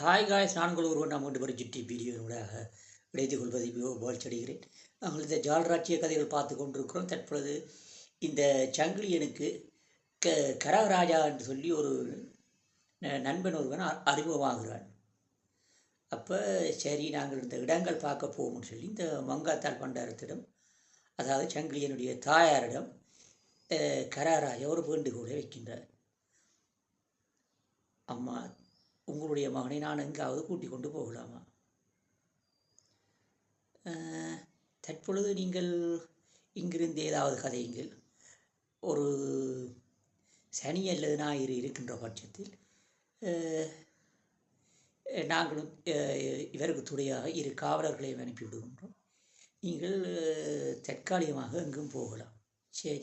Hi guys நான் ஒருவன் நாம் கொண்டு ஜிட்டி வீடியோனூடாக விடைத்துக் கொள்வதை மிகவும் வாழ்ச்சி அடைகிறேன் நாங்கள் இந்த ஜால்ராட்சிய கதைகள் பார்த்து கொண்டிருக்கிறோம். தற்பொழுது இந்த சங்கிலியனுக்கு க கரகராஜா என்று சொல்லி ஒரு ந- நண்பன் ஒருவன் அ- அறிமுகமாகிறான். அப்போ சரி நாங்கள் இந்த இடங்கள் பார்க்க போவோம்னு சொல்லி இந்த மங்காத்தாள் பண்டாரத்திடம் அதாவது சங்கிலியனுடைய தாயாரிடம் கரகராஜா ஒரு வேண்டுகோளை வைக்கின்றார். அம்மா உங்களுடைய மகனை நான் எங்காவது கூட்டிக் கொண்டு போகலாமா? தற்பொழுது நீங்கள் இங்கிருந்து ஏதாவது கதையுங்கள். ஒரு சனி அல்லது ஞாயிறு இருக்கின்ற பட்சத்தில் நாங்களும் இவருக்கு துணையாக இரு காவலர்களையும் அனுப்பி விடுகின்றோம். நீங்கள் தற்காலிகமாக எங்கும் போகலாம். சரி.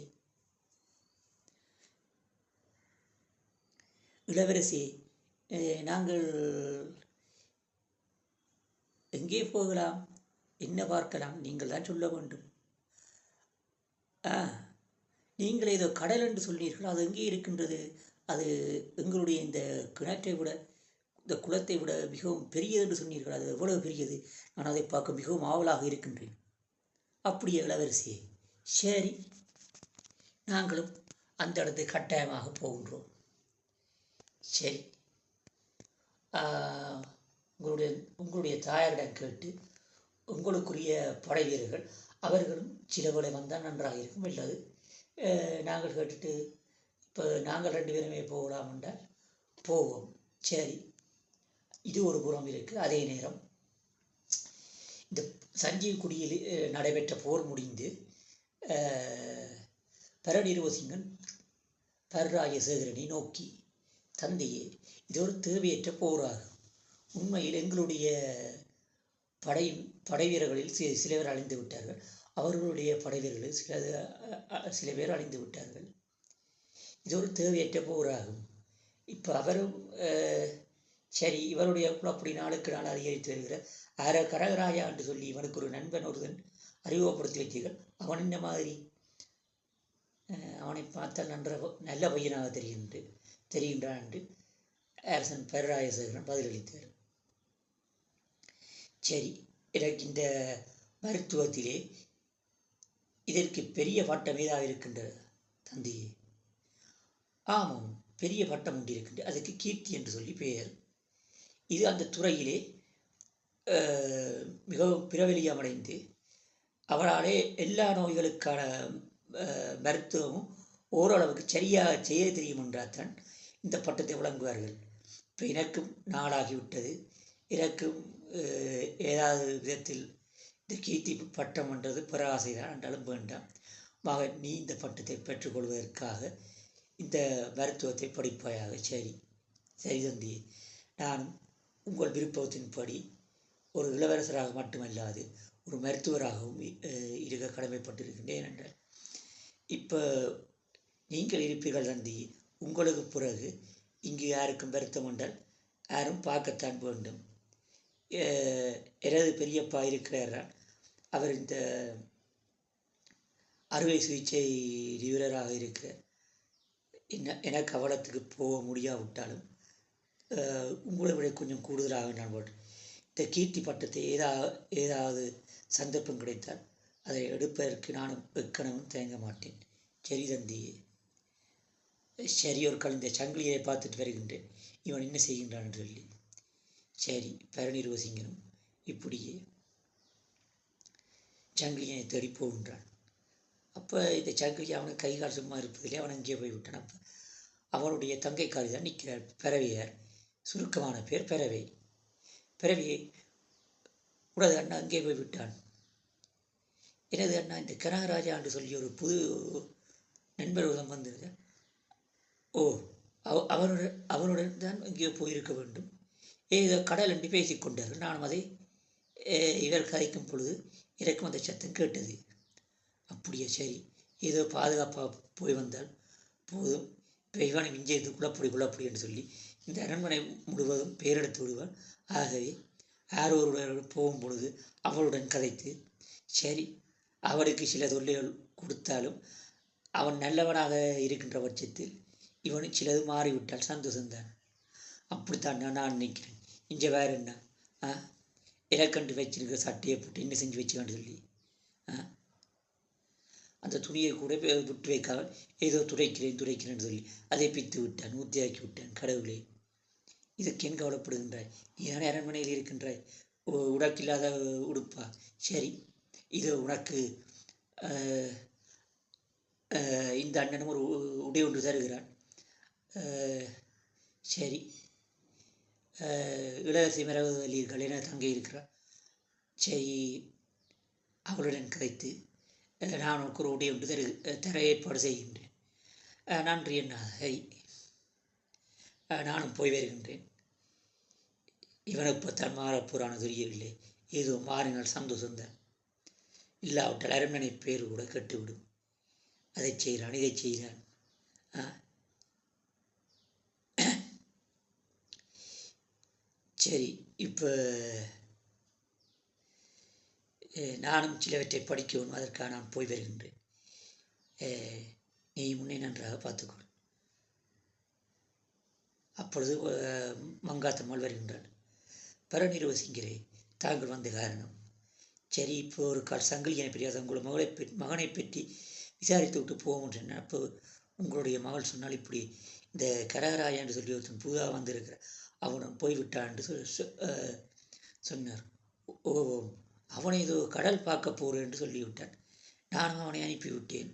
இளவரசி நாங்கள் எங்கே போகலாம்? என்ன பார்க்கலாம்? நீங்கள் தான் சொல்ல வேண்டும். ஆ நீங்கள் ஏதோ கடல் என்று சொன்னீர்கள் அது எங்கே இருக்கின்றது? அது எங்களுடைய இந்த கிணற்றை விட இந்த குளத்தை விட மிகவும் பெரியது என்று சொன்னீர்கள். அது எவ்வளவு பெரியது? நான் அதை பார்க்க மிகவும் ஆவலாக இருக்கின்றேன். அப்படியே இளவரசியே சரி நாங்களும் அந்த இடத்துக்கு கட்டாயமாக போகின்றோம். சரி. உங்களுடைய உங்களுடைய தாயாரிடம் கேட்டு உங்களுக்குரிய படை வீரர்கள் அவர்களும் சிலவளை வந்தால் நன்றாக இருக்கும். இல்லது நாங்கள் கேட்டுட்டு இப்போ நாங்கள் ரெண்டு பேருமே போகலாம் என்றால் போவோம். சரி. இது ஒரு புறம் இருக்குது அதே நேரம் இந்த சஞ்சீவ் குடியில் நடைபெற்ற போர் முடிந்து அஹ், பரராஜசேகரனை நோக்கி தந்தையே இது ஒரு தேவையற்ற போராகும். உண்மையில் எங்களுடைய படை படை வீரர்களில் சி சில பேர் அழிந்து விட்டார்கள். அவர்களுடைய படை வீரர்களில் சில சில பேர் அழிந்து விட்டார்கள். இது ஒரு தேவையற்ற போராகும். இப்போ அவரும் சரி இவருடைய குழப்படி நாளுக்கு நாள் அதிகரித்து வருகிற அர கரகராஜா என்று சொல்லி இவனுக்கு ஒரு நண்பன் ஒருவன் அறிமுகப்படுத்தி வைத்தீர்கள் அவன் இந்த மாதிரி? அவனை பார்த்தால் நன்ற நல்ல பையனாக தெரிகின்றது. தெரிகின்றான் என்று அரசன் பேரராஜசேகரன் பதிலளித்தார். சரி எனக்கு இந்த மருத்துவத்திலே இதற்கு பெரிய பட்டம் ஏதாவது இருக்கின்றது தந்தையே? ஆமாம் பெரிய பட்டம் ஒன்று இருக்கின்றது அதுக்கு கீர்த்தி என்று சொல்லி பெயர். இது அந்த துறையிலே மிகவும் பிரபலியமடைந்து அவராலே எல்லா நோய்களுக்கான மருத்துவமும் ஓரளவுக்கு சரியாக செய்ய தெரியும் என்றாத்தான் இந்த பட்டத்தை வழங்குவார்கள் இப்போ எனக்கும் நாளாகிவிட்டது. எனக்கும் ஏதாவது விதத்தில் இந்த கீர்த்தி பட்டம் என்றது பிற ஆசைதான் என்றாலும் வேண்டாம். மகன் நீ இந்த பட்டத்தை பெற்றுக்கொள்வதற்காக இந்த மருத்துவத்தை படிப்பாயாக. சரி சரி தந்தி நானும் உங்கள் விருப்பத்தின்படி ஒரு இளவரசராக மட்டுமல்லாது ஒரு மருத்துவராகவும் இருக்க கடமைப்பட்டிருக்கின்றேன் என்றார் இப்போ நீங்கள் இருப்பீர்கள் தந்தி உங்களுக்கு பிறகு இங்கு யாருக்கும் வருத்தம் உண்டால் யாரும் பார்க்கத்தான் வேண்டும். எனது பெரியப்பா இருக்கிறார்? அவர் இந்த அறுவை சிகிச்சை நிபுணராக இருக்கிற என்ன எனக்கு அவலத்துக்கு போக முடியாவிட்டாலும் உங்களை விட கொஞ்சம் கூடுதலாக நான் போட்டேன் இந்த கீர்த்தி பட்டத்தை ஏதா ஏதாவது சந்தர்ப்பம் கிடைத்தால் அதை எடுப்பதற்கு நானும் வெக்கணமும் தேங்க மாட்டேன். சரி தந்தியே. சரி ஒரு இந்த சங்கிலியை பார்த்துட்டு வருகின்றேன். இவன் என்ன செய்கின்றான் என்று சொல்லி. சரி பரநிர்வசிங்கனும் இப்படியே சங்கிலியனை தேடி போகின்றான். அப்போ இந்த சங்கிலி அவனுக்கு கை கால் சும்மா இருப்பதிலே அவன் அங்கே போய்விட்டான். அப்போ அவனுடைய தங்கைக்காரி தான் நிற்கிறார். பிறவையார் சுருக்கமான பேர் பிறவை பிறவியை உனது அண்ணா அங்கே போய் விட்டான் எனது அண்ணா இந்த கனகராஜா என்று சொல்லி ஒரு புது நண்பர் உதம் வந்திருந்தேன் ஓ அவ அவனுடன் அவனுடன் தான் எங்கேயோ போயிருக்க வேண்டும். ஏதோ கடல் என்று பேசிக் கொண்டார்கள் நானும் அதை இவர் கதைக்கும் பொழுது எனக்கும் அந்த சத்தம் கேட்டது. அப்படியே சரி. ஏதோ பாதுகாப்பாக போய் வந்தால் போதும். பெய்வானை இவனை மிஞ்சது குழப்படி குழப்படி என்று சொல்லி இந்த அரண்மனை முழுவதும் பேரெடுத்து விடுவாள் ஆகவே யாரோ போகும் பொழுது அவளுடன் கதைத்து சரி அவளுக்கு சில தொல்லைகள் கொடுத்தாலும் அவன் நல்லவனாக இருக்கின்ற பட்சத்தில் இவனும் சிலது மாறிவிட்டால் சந்தோஷம்தான் அப்படித்தான் நான் நான் நினைக்கிறேன். இங்கே வேறு என்ன? ஆ? இலக்கண்டு வச்சிருக்கிற சட்டையை போட்டு என்ன செஞ்சு வச்சுக்கான்னு சொல்லி. ஆ? அந்த துணியை கூட விட்டு வைக்காமல் ஏதோ துடைக்கிறேன் துடைக்கிறேன்னு சொல்லி அதை பித்து விட்டான் ஊத்தியாக்கி விட்டான் கடவுளே. இதுக்கு ஏன் கவலைப்படுகின்றாய்? நீ தானே அரண்மனையில் இருக்கின்றாய்? உடக்கில்லாத உடுப்பா? சரி இது உனக்கு இந்த அண்ணனும் ஒரு உ- உடை ஒன்று தருகிறான். சரி. இளவரசி இளவரசி வழியர்கள் என தங்கி இருக்கிறார். சரி அவளுடன் கதைத்து நான் உனக்கு ஒரு உடை ஒன்று தரு தர ஏற்பாடு செய்கின்றேன். நன்றி என்ன சரி நானும் போய் வருகின்றேன். இவனுக்கு இப்போத்தான் மாறப்போறான தெரியவில்லை. ஏதோ மாறினால் சந்தோஷந்தான். இல்லாவிட்டால் அரண்மனை பேர் கூட கெட்டுவிடும். அதை செய்கிறான் இதை செய்கிறான் ஆ. சரி இப்போ நானும் சிலவற்றை படிக்கவும் அதற்காக நான் போய் வருகின்றேன். நீ முன்னே நன்றாக பார்த்துக்கொள். அப்பொழுது மங்காத்தம்மாள் வருகின்றாள். பரநிர்வசிங்கிறே தாங்கள் வந்த காரணம். சரி இப்போ ஒரு கால் சங்கிலியனை பெரிய உங்களை மகளை பற்றி மகனை பற்றி விசாரித்து விட்டு போவோம் சொன்னேன் அப்போ உங்களுடைய மகள் சொன்னால் இப்படி இந்த கரகராயா என்று சொல்லி ஒருத்தன் புதுதாக வந்திருக்கிறார். அவனும் போய்விட்டான் என்று சொல் சொ- சொன்னார். ஓ அவனை ஏதோ கடல் பார்க்க போகிறேன் என்று சொல்லிவிட்டான். நானும் அவனை அனுப்பிவிட்டேன்.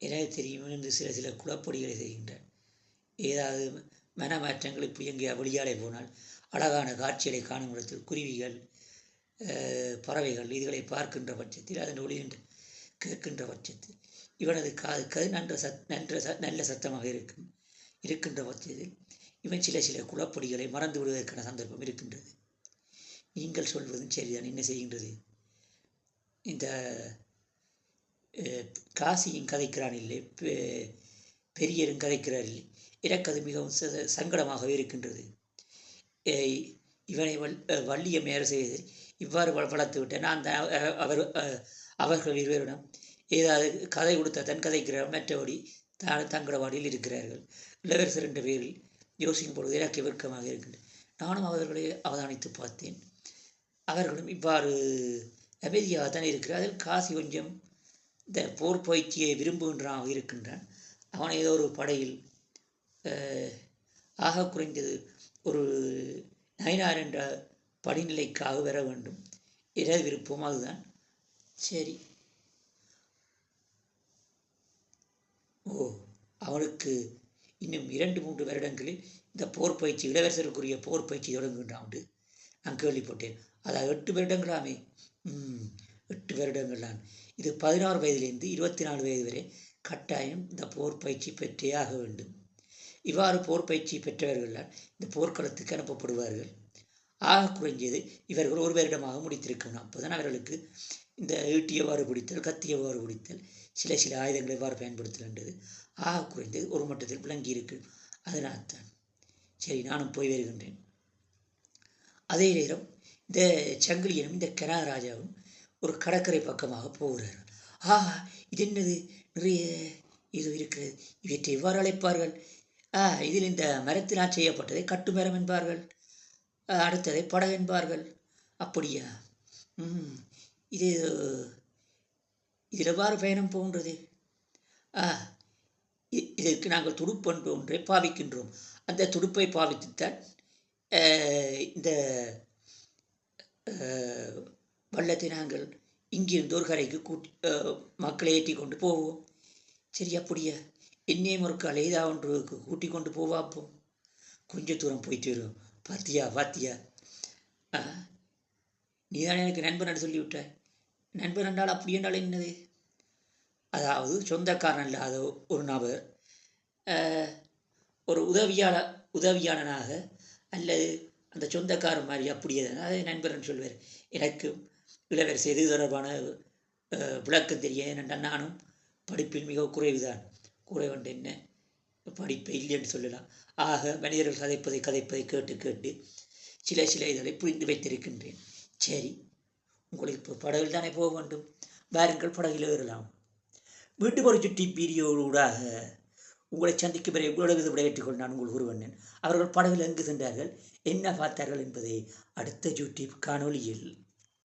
எனக்கு தெரியும் என்று சில சில குழப்படிகளை செய்கின்றான். ஏதாவது மனமாற்றங்கள் இப்படி எங்கே வெளியாலே போனால் அழகான காட்சிகளை காணும் இடத்தில் குருவிகள் பறவைகள் இதுகளை பார்க்கின்ற பட்சத்தில் அதன் ஒளிகின்ற கேட்கின்ற பட்சத்தில் இவனது காதுக்கு அது நன்ற சத் நன்ற ச நல்ல சத்தமாக இருக்கும் இருக்கின்ற பட்சத்தில் இவன் சில சில குழப்படிகளை மறந்து விடுவதற்கான சந்தர்ப்பம் இருக்கின்றது. நீங்கள் சொல்வதும் சரிதான். என்ன செய்கின்றது? இந்த காசியும் கதைக்கிறான் இல்லை. பெ- பெரியரும் கதைக்கிறார் இல்லை. எனக்கு அது மிகவும் ச- சங்கடமாகவே இருக்கின்றது. இவனை வல் அஹ் வள்ளியை மேற செய்து இவ்வாறு வள- வளர்த்து விட்டேன். நான் தான் அவர் அவர்கள் இருவரிடம் ஏதாவது கதை கொடுத்த தன் கதைக்கிறார்? மற்றபடி தான் தங்களவாடியில் இருக்கிறார்கள். இளவரசர் என்ற பேரில் யோசிக்கும் பொழுது எனக்கு விருக்கமாக இருக்கின்றது. நானும் அவர்களை அவதானித்து பார்த்தேன். அவர்களும் இவ்வாறு அமைதியாக தான் இருக்கிறார்கள் காசி கொஞ்சம் இந்த போர் பயிற்சியை விரும்புகின்றான் இருக்கின்றான். அவன் ஏதோ ஒரு படையில் ஆக குறைந்தது ஒரு நயினார் என்ற படிநிலைக்காக வர வேண்டும். எனது விருப்பம் அதுதான். சரி. ஓ அவனுக்கு இன்னும் இரண்டு மூன்று வருடங்களில் இந்த போர் பயிற்சி இளவரசருக்குரிய போர் பயிற்சி தொடங்குகின்றான் உண்டு நான் கேள்விப்பட்டேன். அதாவது எட்டு வருடங்களாமே. ம் எட்டு வருடங்கள் தான் இது பதினாறு வயதிலிருந்து இருபத்தி நாலு வயது வரை கட்டாயம் இந்த போர் பயிற்சி பெற்றே ஆக வேண்டும். இவ்வாறு போர் பயிற்சி பெற்றவர்களால் இந்த போர்க்களத்துக்கு அனுப்பப்படுவார்கள். ஆக குறைஞ்சது இவர்கள் ஒரு வருடமாக முடித்திருக்கணும் அப்போதான் அவர்களுக்கு இந்த ஈட்டியவாறு பிடித்தல் கத்தியவாறு பிடித்தல் சில சில ஆயுதங்களை எவ்வாறு பயன்படுத்தல் ஆக குறைந்து ஒரு மட்டத்தில் விளங்கி இருக்கு. அதனால்தான் சரி நானும் போய் வருகின்றேன். அதே நேரம் இந்த சங்கிலியனும் இந்த கனகராஜாவும் ஒரு கடற்கரை பக்கமாக போகிறார்கள் ஆ இது என்னது? நிறைய இது இருக்கிறது. இவற்றை எவ்வாறு அழைப்பார்கள்? ஆ இதில் இந்த மரத்தினால் செய்யப்பட்டதை கட்டுமரம் என்பார்கள். அடுத்ததை படகு என்பார்கள். அப்படியா? ம் இது இதில் எவ்வாறு பயணம் போன்றது ஆ இதற்கு நாங்கள் துடுப்பென்று ஒன்றை பாவிக்கின்றோம். அந்த துடுப்பை பாவித்துத்தான் இந்த வள்ளத்தை நாங்கள் இங்கிருந்து ஒரு கரைக்கு கூட்டி மக்களை ஏற்றி கொண்டு போவோம். சரி அப்படியா? என்னையும் ஒரு கலைதா ஏதாவது ஒன்றுக்கு கூட்டி கொண்டு போவாப்போம் கொஞ்ச தூரம் போயிட்டு வருவோம் பாத்தியா பாத்தியா? ஆ நீ தானே எனக்கு நண்பன் சொல்லிவிட்ட நண்பன் என்றால் அப்படி என்றால் என்னது? அதாவது சொந்தக்காரன் இல்லாத ஒரு நபர் ஒரு உதவியாளர் உதவியாளனாக அல்லது அந்த சொந்தக்காரன் மாதிரி அப்படியே அதாவது அதை நண்பர்னு சொல்வார். எனக்கு இளவரசி எது தொடர்பான விளக்கம் தெரிய ஏனென்றால் நானும் படிப்பில் மிக குறைவுதான். குறைவண்டு என்ன படிப்பை இல்லைன்னு சொல்லலாம். ஆக மனிதர்கள் கதைப்பதை கதைப்பதை கேட்டு கேட்டு சில சில இதழை புரிந்து வைத்திருக்கின்றேன். சரி உங்களுக்கு இப்போ படகில் தானே போக வேண்டும்? வாருங்கள் படகில் ஏறலாம். மீண்டும் ஒரு சுட்டி பீரியோடாக உங்களை சந்திக்கும் பிறகு உங்களோட விடையேற்றுக் கொள் நான் உங்கள் ஒருவண்ணன். அவர்கள் படகில் எங்கு சென்றார்கள்? என்ன பார்த்தார்கள் என்பதை அடுத்த யூடியூப் காணொளியில்